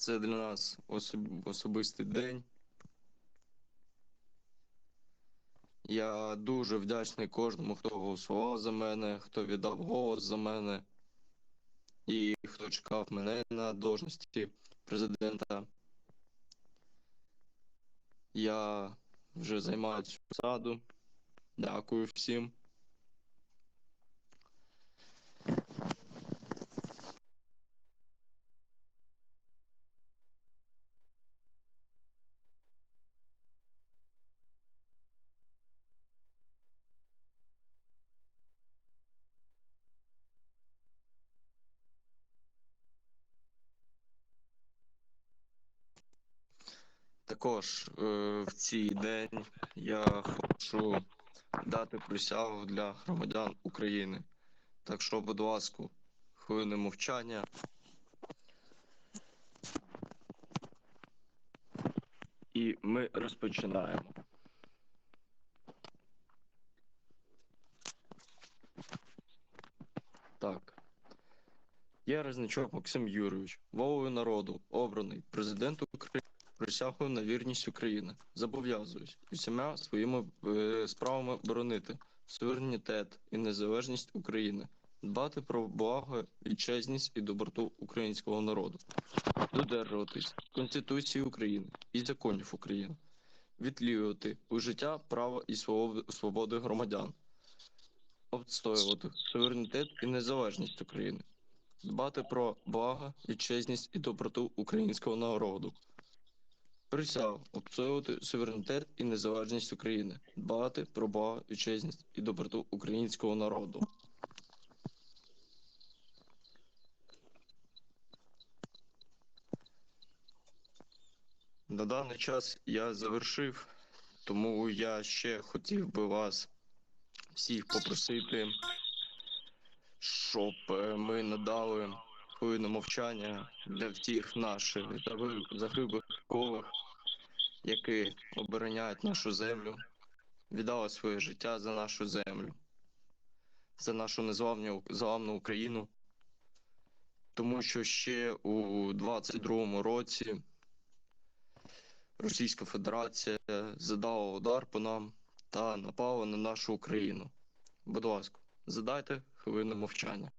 Це для нас особ- особистий день. Я дуже вдячний кожному, хто голосував за мене, хто віддав голос за мене і хто чекав мене на должності президента. Я вже займаю цю посаду. Дякую всім. Також е, в цей день я хочу дати присягу для громадян України. Так що, будь ласка, хвилини мовчання. І ми розпочинаємо. Так. Я Резничок Максим Юрійович, волею народу, обраний президент України. Присягую на вірність України. Зобов'язуюсь усіма своїми е, справами боронити суверенітет і незалежність України, дбати про благо, вітчизність і доброту українського народу, додержуватись Конституції України і законів України, відлювати у життя права і свободи громадян, обстоювати суверенітет і незалежність України, дбати про благо, вітчизність і доброту українського народу. Присягу обстоювати суверенітет і незалежність України, дбати про благо, вітчизність і доброту українського народу. На даний час я завершив, тому я ще хотів би вас всіх попросити, щоб е, ми надали хвилину мовчання для всіх наших загиблих колег, які обороняють нашу землю, віддали своє життя за нашу землю, за нашу незламну зламну Україну. Тому що ще у 22-му році Російська Федерація задала удар по нам та напала на нашу Україну. Будь ласка, задайте хвилину мовчання.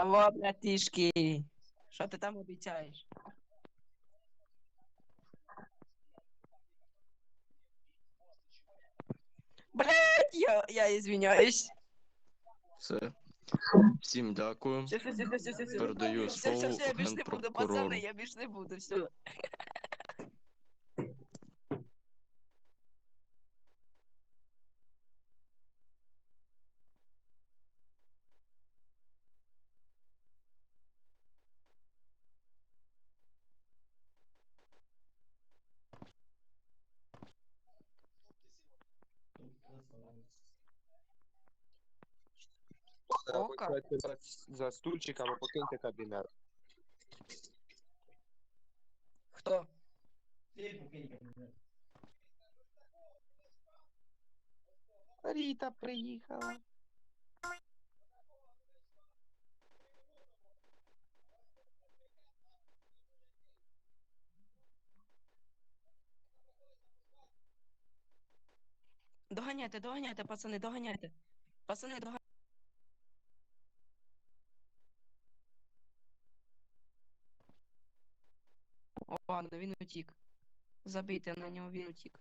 Алло, братишки, що ти там обіцяєш? Блять, я, я извиняюсь. Все. Всім дякую. Все, все, все, все, все, все. Передаю Все, все, слово все, я більш не буду, генпрокурору. пацани, я більш не буду, все. Або за, за стульчик, або покиньте кабінет. Хто? Ріта приїхала. Доганяйте, доганяйте, пацани, доганяйте. Пацани, доганяйте. Ладно, він утік. Забийте на нього, він утік.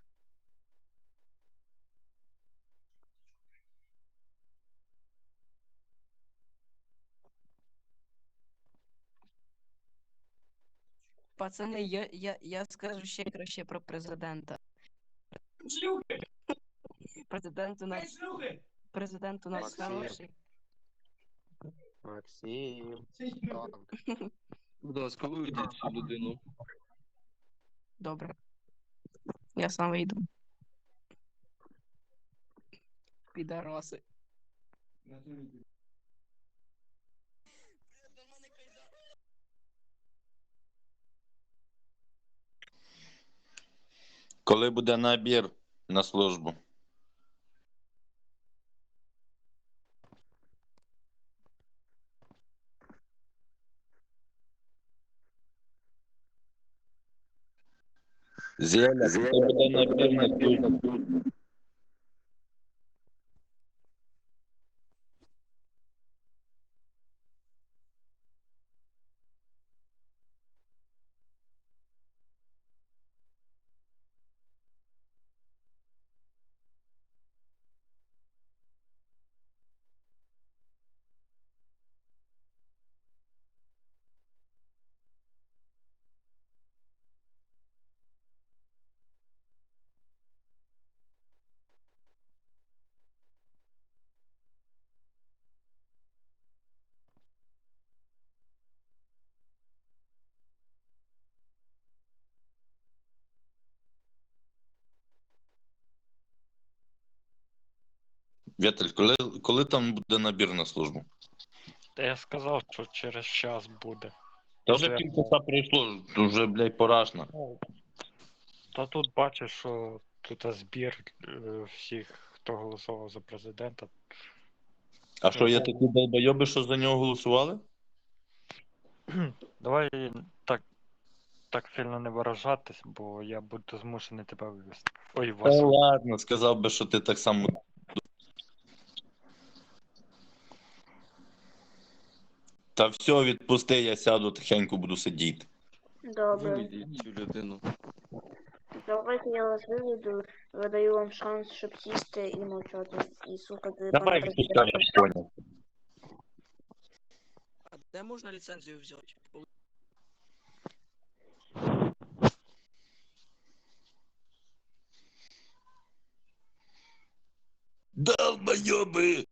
Пацани, я, я, я скажу ще краще про президента. Президент у нас, президент у нас Максим. хороший. Максим. Будь ласка, виведіть цю людину. Добре. Я сам вийду. Підароси. Коли буде набір на службу? Зеля, коли Віталь, коли, коли там буде набір на службу? Та я сказав, що через час буде. Та вже півчаса пройшло, вже, блядь, порашно. Ну, Та тут бачиш, що тут збір е, всіх, хто голосував за президента. А що, є такі долбойоби, що за нього голосували? Давай так, так сильно не виражатись, бо я буду змушений тебе вивезти. Ой, Та ладно, сказав би, що ти так само. Та все, відпусти, я сяду, тихенько буду сидіти. Добре. Виведіть цю людину. Давайте я вас виведу, видаю вам шанс, щоб сісти і мовчати. І слухати Давай пана відпускай, я президента. понял. А де можна ліцензію взяти? Долбойоби!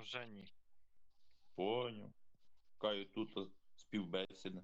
Вже ні. Поняв. Каю тут співбесіда.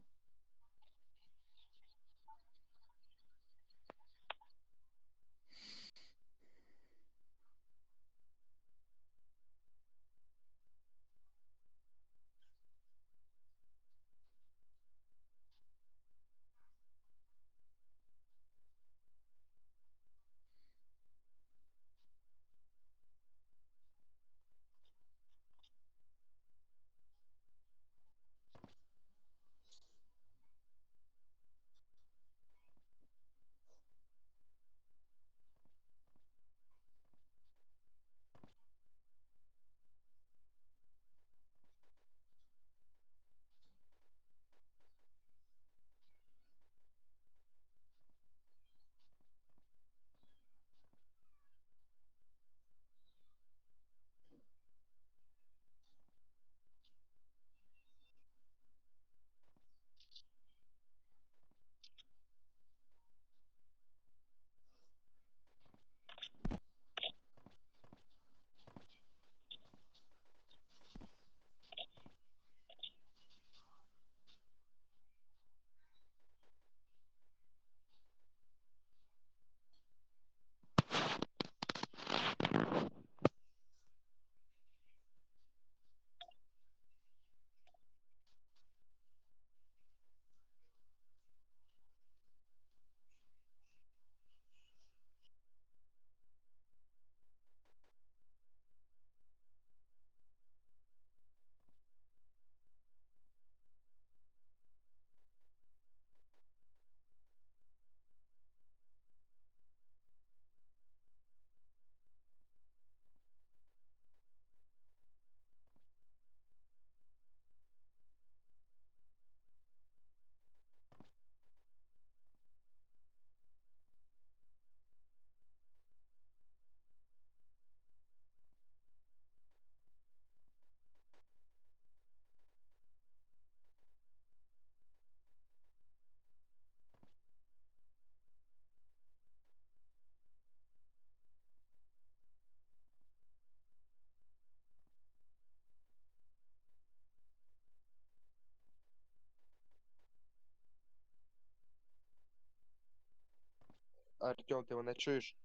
Артем, ти мене чуєш?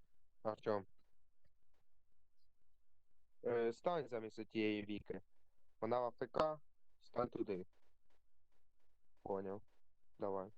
Артем. Е, стань замість тієї віки. Вона в АФК, стань туди. Поняв. Давай.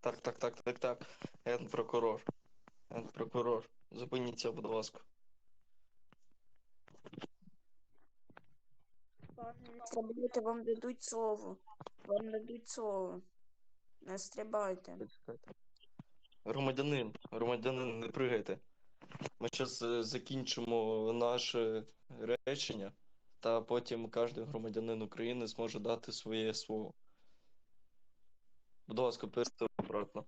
Так, так, так, так, так. Генпрокурор. Генпрокурор. Зупиніться, будь ласка. Стрибайте, вам дадуть слово. Вам дадуть слово. Не стрибайте. Почекайте. Громадянин, громадянин, не пригайте. Ми зараз закінчимо наше речення, та потім кожен громадянин України зможе дати своє слово. Будь ласка, перейдіть обратно.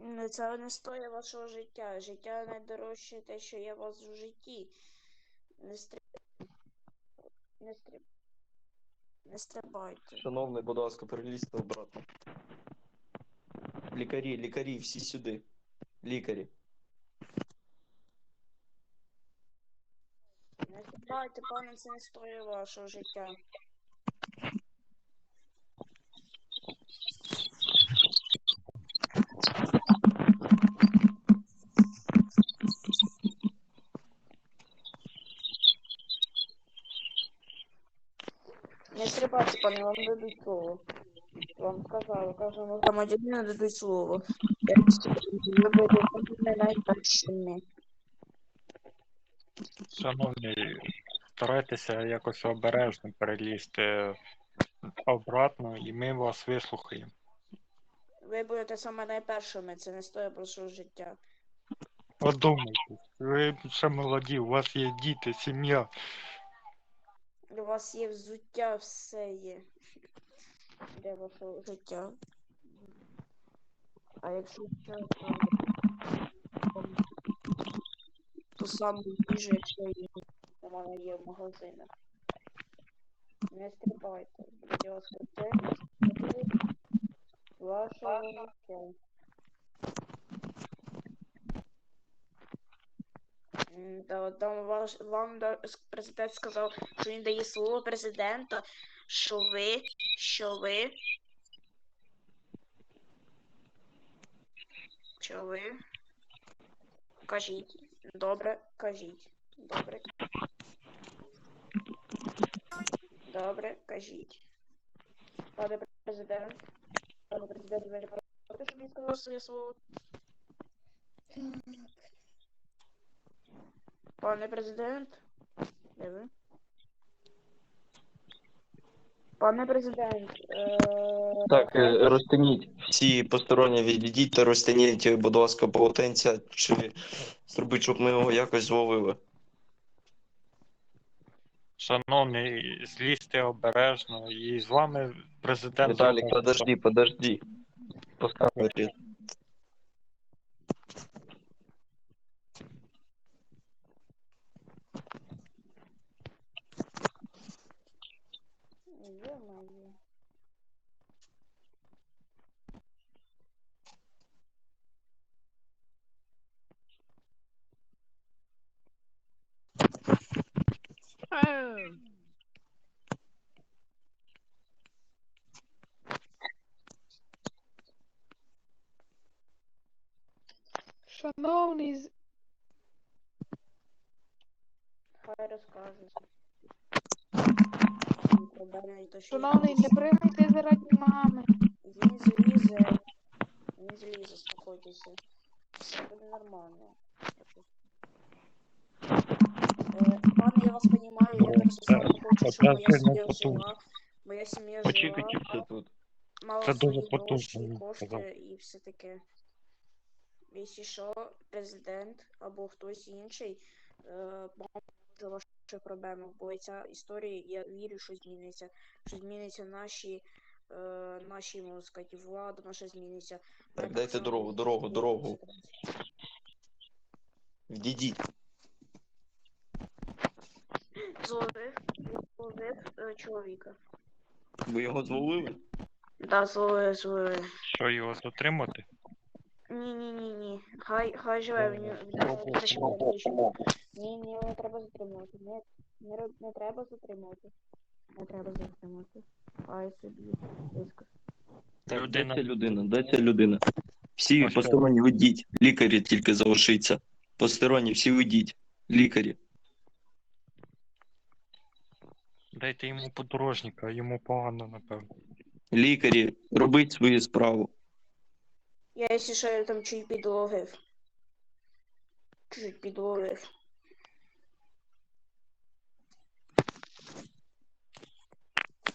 Ну, Це не стоїть вашого життя. Життя найдорожче те, що є у вас в житті. Не стрибайте. Не стрибайте. Не стрибайте. Шановний, будь ласка, перелізьте обратно. Лікарі, лікарі, всі сюди. Лікарі. Не стрибайте, пане, це не стоїть вашого життя. Вам дадуть слово. Вам сказали, кожному громадянину дадуть слово. Ви будете найпершими. Шановні, старайтеся якось обережно перелізти обратно, і ми вас вислухаємо. Ви будете саме найпершими, це не стоїть вашого життя. Подумайте, ви ще молоді, у вас є діти, сім'я. У вас є взуття, все є. Для вашого життя. А якщо що, то, то саме їжа, якщо її у мене є в магазинах. Не стрибайте, будь ласка, це вашого життя. М, Та, там ваш, вам президент сказав, що він дає слово президента, що ви, що ви, що ви, кажіть, добре, кажіть, добре. Добре, кажіть. Пане президент, пане президент, ви не проти, щоб він сказав своє слово? Пане президент, де ви? Пане президент, е... Так, е, розтягніть. Всі посторонні відійдіть та розтягніть, будь ласка, полотенця, чи зробіть, щоб ми його якось зловили. Шановні, злізьте обережно, і з вами президент. Віталік, подожди, подожди. Поставити. З- Хай розкаже. Шановний, не пригайте заради мами. Він злізе. Він злізе, спокойтеся. Все буде нормально. Е, я вас розумію, я так само хочу, щоб моя сім'я жила. Моя сім'я Почекайте жила, все тут. мала Це дуже свої потужно, гроші, кошти і все таке. Якщо що, президент або хтось інший е, може ваші проблеми, бо ця історія, я вірю, що зміниться. Що зміниться наші, е, наші, можна сказати, влада, наша зміниться. Так, дайте дорогу, дорогу, дорогу. старатися. Зловив, зловив е, чоловіка. Ви його зловили? Да, зловив, зловив. Що його затримати? Ні, ні, ні, ні. Хай, хай живе в нього. Ні, ні, не треба затримувати. Не, не, не треба затримувати. Не треба затримувати. Хай собі. Так, де Людина. ця людина? Де ця людина? Всі А посторонні ведіть. Лікарі тільки залишиться. Посторонні, всі ведіть. Лікарі. Дайте йому подорожника, йому погано, напевно. Лікарі, робіть свою справу. Я, якщо що, я там чуть підловив. Чуть підловив.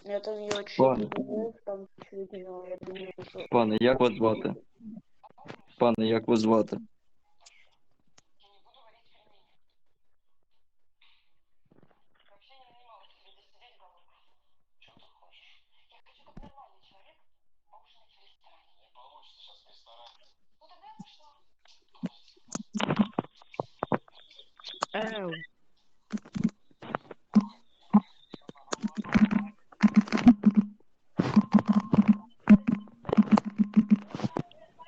Я там його чуть підловив, там чуть, ну, я думаю, що... Пане, як вас звати? Пане, як вас звати? Еу.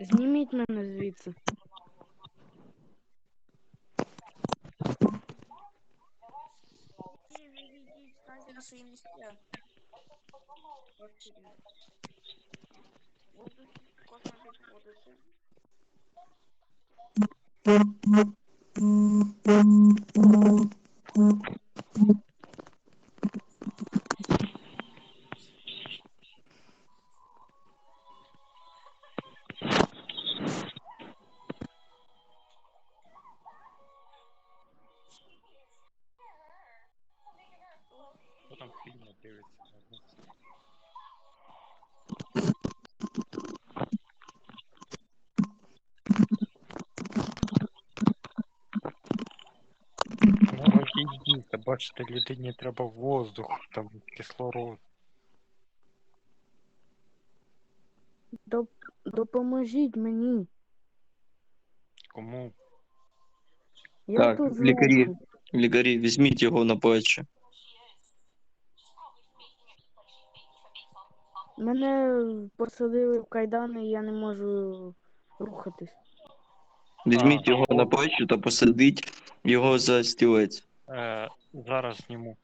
Зніміть мене звідси. Там фільми дивиться? Ну, відійдіть, бачите, людині треба воздух, там кислород. Доп- допоможіть мені. Кому? Я Так, тут лікарі. Лікарі, візьміть його на плечі. Мене посадили в кайдани, і я не можу рухатись. Візьміть А. його на плечі та посадіть його за стілець. Е, зараз зніму.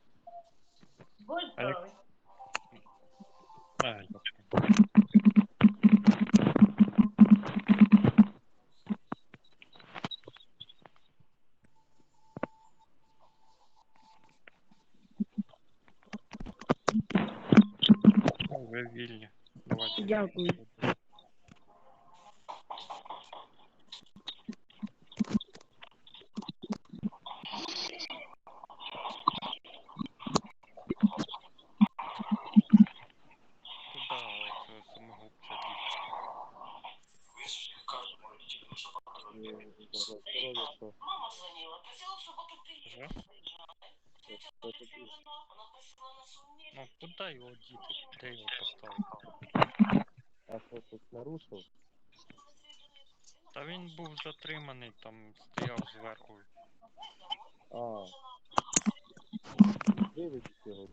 Будь здоровий. Е, Ви вільні. Давайте. Дякую. Куда от самогубця Вже? Ну куди його діти? Де його поставити? А що тут нарушив? Та він був затриманий, там стояв зверху. А. Виведіть його.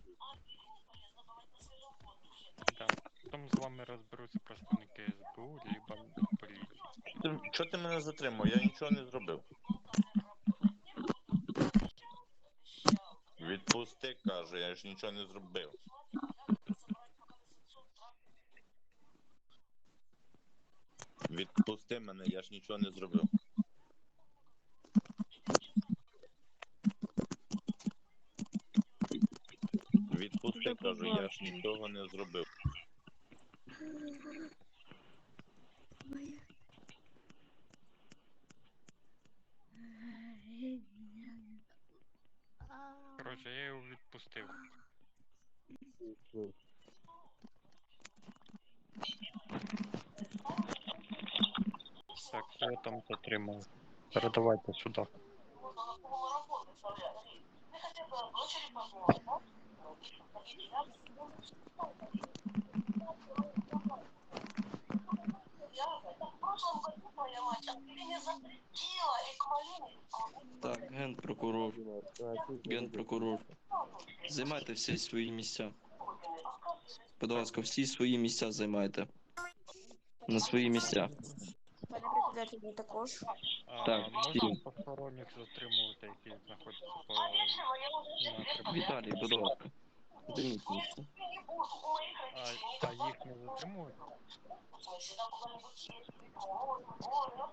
Да. Там з вами розберуться представники СБУ, либо поліції. Чого ти мене затримав? Я нічого не зробив. Відпусти, кажу, я ж нічого не зробив. Відпусти мене, я ж нічого не зробив. Відпусти, кажу, я ж нічого не зробив. Коротше, я його відпустив. Так, кого там затримали. Передавайте сюди. Так, генпрокурор, генпрокурор. Займайте всі свої місця. Будь ласка, всі свої місця займайте. На свої місця. Пане председатель, ви також. Так, можна посторонніх затримувати, які знаходяться по напрямку? Віталій, будь ласка. Займіть місце. А, а їх не затримують?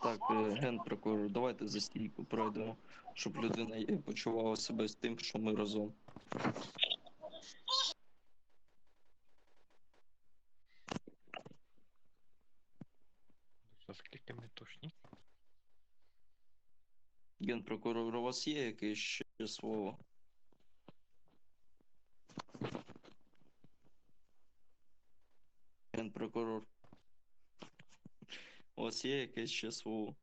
Так, е, генпрокурор, давайте за стійку пройдемо, щоб людина почувала себе з тим, що ми разом. Скільки ми точні? Генпрокурор, у вас є якесь ще слово? Генпрокурор. У вас є якесь ще слово?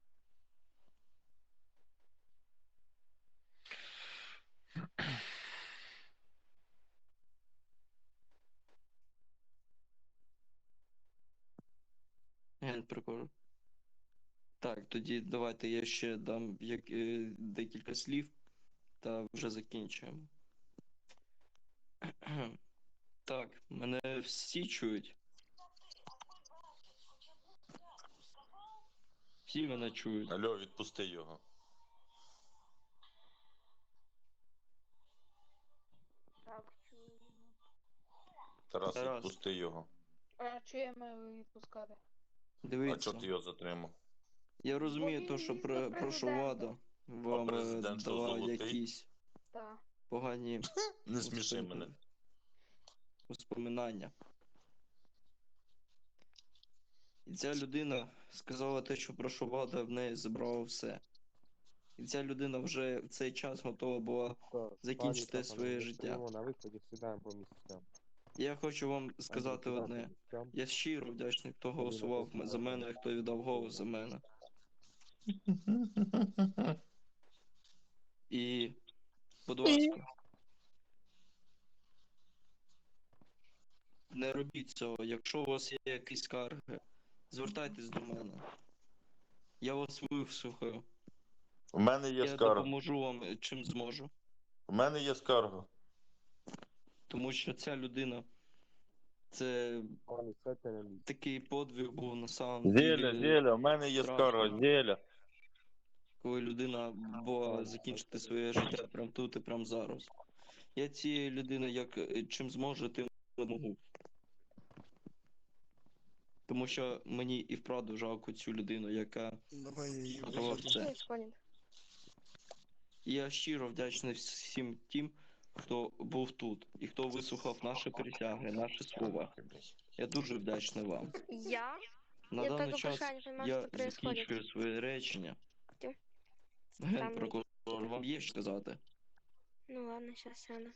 Генпрокурор. Так, тоді давайте я ще дам як, е, декілька слів та вже закінчуємо. Так, мене всі чують. Всі мене чують. Алло, відпусти його. Так, чую. Тарас, Тарас. відпусти його. А чи я маю відпускати? А Дивіться, чого ти його затримав? я розумію то, що про, прошу влада вам е, президент дала золотий? якісь. Погані Не сміши мене. Воспоминання. І ця людина сказала те, що прошу влада в неї забрала все. І ця людина вже в цей час готова була. Закінчити своє життя. На виході сідаємо по місцям. Я хочу вам сказати одне. Я щиро вдячний, хто голосував за мене, хто віддав голос за мене. І, будь ласка, не робіть цього. Якщо у вас є якісь скарги, звертайтесь до мене. Я вас вислухаю. У мене є Я скарга. допоможу вам чим зможу. У мене є скарга. Тому що ця людина це такий подвиг був на самом Зеля, Зеля, у мене є страшно. скарга, Зеля. Коли людина була закінчити своє життя прямо тут і прямо зараз. Я цієї людини як е, чим зможу, тим допомогу. Тому що мені і вправду жалко цю людину, яка все. І я щиро вдячний всім тим, хто був тут і хто вислухав наші присяги, наші слова. Я дуже вдячний вам. Я? На я даний час я закінчую своє речення. Генпрокурор, вам є що сказати? Ну ладно, сейчас сяду.